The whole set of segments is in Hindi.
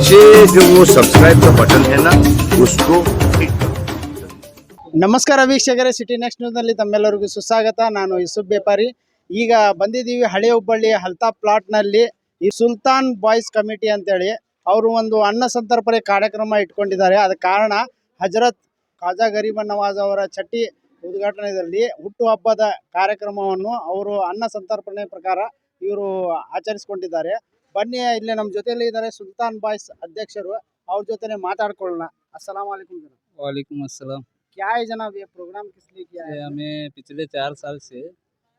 नीचे जो वो सब्सक्राइब का बटन है ना उसको हिट करो ನಮಸ್ಕಾರ ವೀಕ್ಷಕರೇ ಸಿಟಿ ನೆಕ್ಸ್ಟ್ ನ್ಯೂಸ್ನಲ್ಲಿ ತಮ್ಮೆಲ್ಲರಿಗೂ ಸುಸ್ವಾಗತ ನಾನು ಯೂಸುಫ್ ಬೇಪಾರಿ ಈಗ ಬಂದಿದ್ದೀವಿ ಹಳೆ ಹುಬ್ಬಳ್ಳಿ ಹಲ್ತಾ ಪ್ಲಾಟ್ನಲ್ಲಿ ಈ ಸುಲ್ತಾನ್ ಬಾಯ್ಸ್ ಕಮಿಟಿ ಅಂತೇಳಿ ಅವರು ಒಂದು ಅನ್ನ ಸಂತರ್ಪಣೆ ಕಾರ್ಯಕ್ರಮ ಇಟ್ಕೊಂಡಿದ್ದಾರೆ ಅದಕ್ಕೆ ಕಾರಣ ಹಜರತ್ ಖಾಜಾ ಗರೀಬ್ ನವಾಜ್ ಅವರ ಚಟ್ಟಿ ಉದ್ಘಾಟನೆಯಲ್ಲಿ ಹುಟ್ಟುಹಬ್ಬದ ಕಾರ್ಯಕ್ರಮವನ್ನು ಅವರು ಅನ್ನ ಸಂತರ್ಪಣೆ ಪ್ರಕಾರ ಇವರು ಆಚರಿಸಿಕೊಂಡಿದ್ದಾರೆ ಬನ್ನಿ ಇಲ್ಲಿ ನಮ್ಮ ಜೊತೆಯಲ್ಲಿ ಇದ್ದಾರೆ ಸುಲ್ತಾನ್ ಬಾಯ್ಸ್ ಅಧ್ಯಕ್ಷರು ಅವ್ರ ಜೊತೆ ಮಾತಾಡ್ಕೊಳ್ಳೋಣ ಅಸ್ಸಲಾಂ ವಾಲೇಕುಮ್ ಜನಾಬ್. वालेकुम अस्सलाम क्या है जनाब ये प्रोग्राम किस लिए किया ये है हमें पिछले चार साल से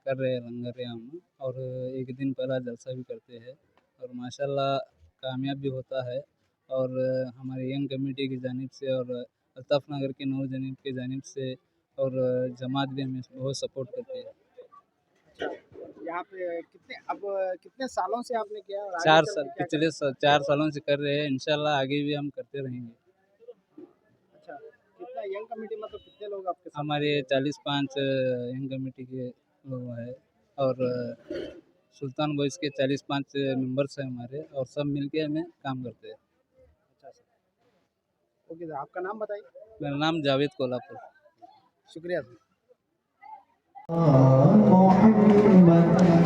कर रहे हैं लंगर यहाँ हम और एक दिन पहला जलसा भी करते हैं और माशाल्लाह कामयाब भी होता है और हमारे यंग कमेटी की जानिब से और अल्ताफ़ नगर के नौ जनीब की जानिब से और जमात भी हमें बहुत सपोर्ट करती है यहाँ पे कितने अब कितने सालों से आपने किया और चार साल पिछले सा, चार सालों से कर रहे हैं इंशाल्लाह आगे भी हम करते रहेंगे। अच्छा, यंग कमेटी मतलब कितने लोग आपके साथ? हमारे चालीस पाँच यंग कमेटी के लोग हैं और सुल्तान बॉयज़ के चालीस पाँच मेंबर्स हैं हमारे और सब मिलके हमें काम करते हैं। अच्छा, अच्छा। ओके सर आपका नाम बताइए। मेरा नाम जावेद कोलापुर शुक्रिया सर। हाँ, तो